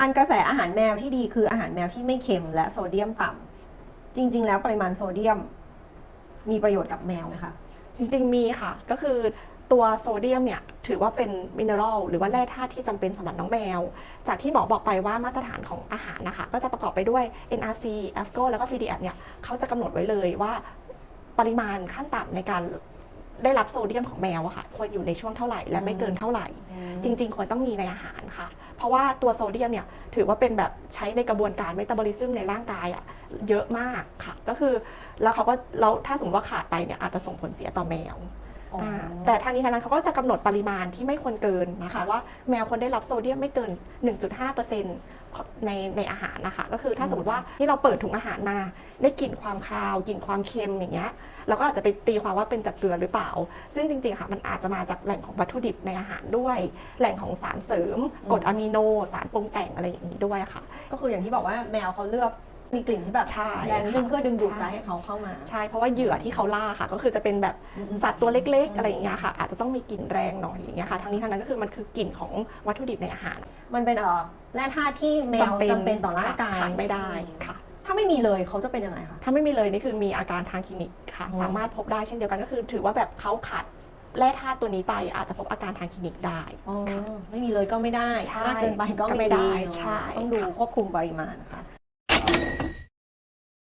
อันกระแสอาหารแมวที่ดีคืออาหารแมวที่ไม่เค็มและโซเดียมต่ำจริง ๆ แล้วปริมาณโซเดียม มีประโยชน์กับแมวไหมคะจริง ๆ มีค่ะ ก็คือตัวโซเดียมเนี่ยถือว่าเป็นมินเนอรัลหรือว่าแร่ธาตุที่จำเป็นสำหรับน้องแมว จากที่หมอบอกไปว่ามาตรฐานของอาหารนะคะ ก็จะประกอบไปด้วย NRC, AFCO แล้วก็ FDAP เนี่ยเขาจะกำหนดไว้เลยว่าปริมาณขั้นต่ำในการได้รับโซเดียมของแมวอะค่ะ ควรอยู่ในช่วงเท่าไหร่และไม่เกินเท่าไหร่ จริง ๆ ควรต้องมีในอาหารค่ะ เพราะว่าตัวโซเดียมเนี่ยถือว่าเป็นแบบใช้ในกระบวนการเมตาบอลิซึมในร่างกายอะเยอะมากค่ะ ก็คือแล้วเขาก็แล้วถ้าสมมติว่าขาดไปเนี่ยอาจจะส่งผลเสียต่อแมว แต่ทางนี้ทางนั้นเขาก็จะกำหนดปริมาณที่ไม่ควรเกินนะคะค่ะว่าแมวควรได้รับโซเดียมไม่เกิน 1.5%ในในอาหารนะคะ ก็คือถ้าสมมติว่าที่เราเปิดถุงอาหารมา ได้กลิ่นความคาวกลิ่นความเค็มอย่างเงี้ยเราก็อาจจะไปตีความว่าเป็นจากเกลือหรือเปล่า ซึ่งจริงๆค่ะมันอาจจะมาจากแหล่งของวัตถุดิบในอาหารด้วย แหล่งของสารเสริมกรดอะมิโนสารปรุงแต่งอะไรอย่างนี้ด้วยค่ะ ก็คืออย่างที่บอกว่าแมวเขาเลือก มีกลิ่นที่แบบใช่แรงนิดนึงค่ะเพื่อดึงดูดใจใช่ให้เขาเข้ามา ใช่ เพราะว่าเหยื่อที่เขาล่าค่ะ ก็คือจะเป็นแบบสัตว์ตัวเล็ก ๆ อะไรอย่างเงี้ยค่ะ อาจจะต้องมีกลิ่นแรงหน่อยอย่างเงี้ยค่ะทั้งนี้ทั้งนั้นก็คือมันคือกลิ่นของวัตถุดิบในอาหาร มันเป็นเอ่อแร่ธาตุที่แมวจำเป็นต่อร่างกายค่ะไม่ได้ค่ะถ้าไม่มีเลยเขาจะเป็นยังไงคะถ้าไม่มีเลยนี่คือมีอาการทางคลินิกค่ะอ๋อสามารถพบได้เช่นเดียวกันก็คือ ถือว่าแบบเขาขาดแร่ธาตุตัวนี้ไปอาจจะพบอาการทางคลินิกได้อ๋อไม่มีเลยก็ไม่ได้ใช่มากเกินไปก็ก็ไม่ไม่ได้ดีใช่ต้องดูค่ะควบคุมปริมาณค่ะ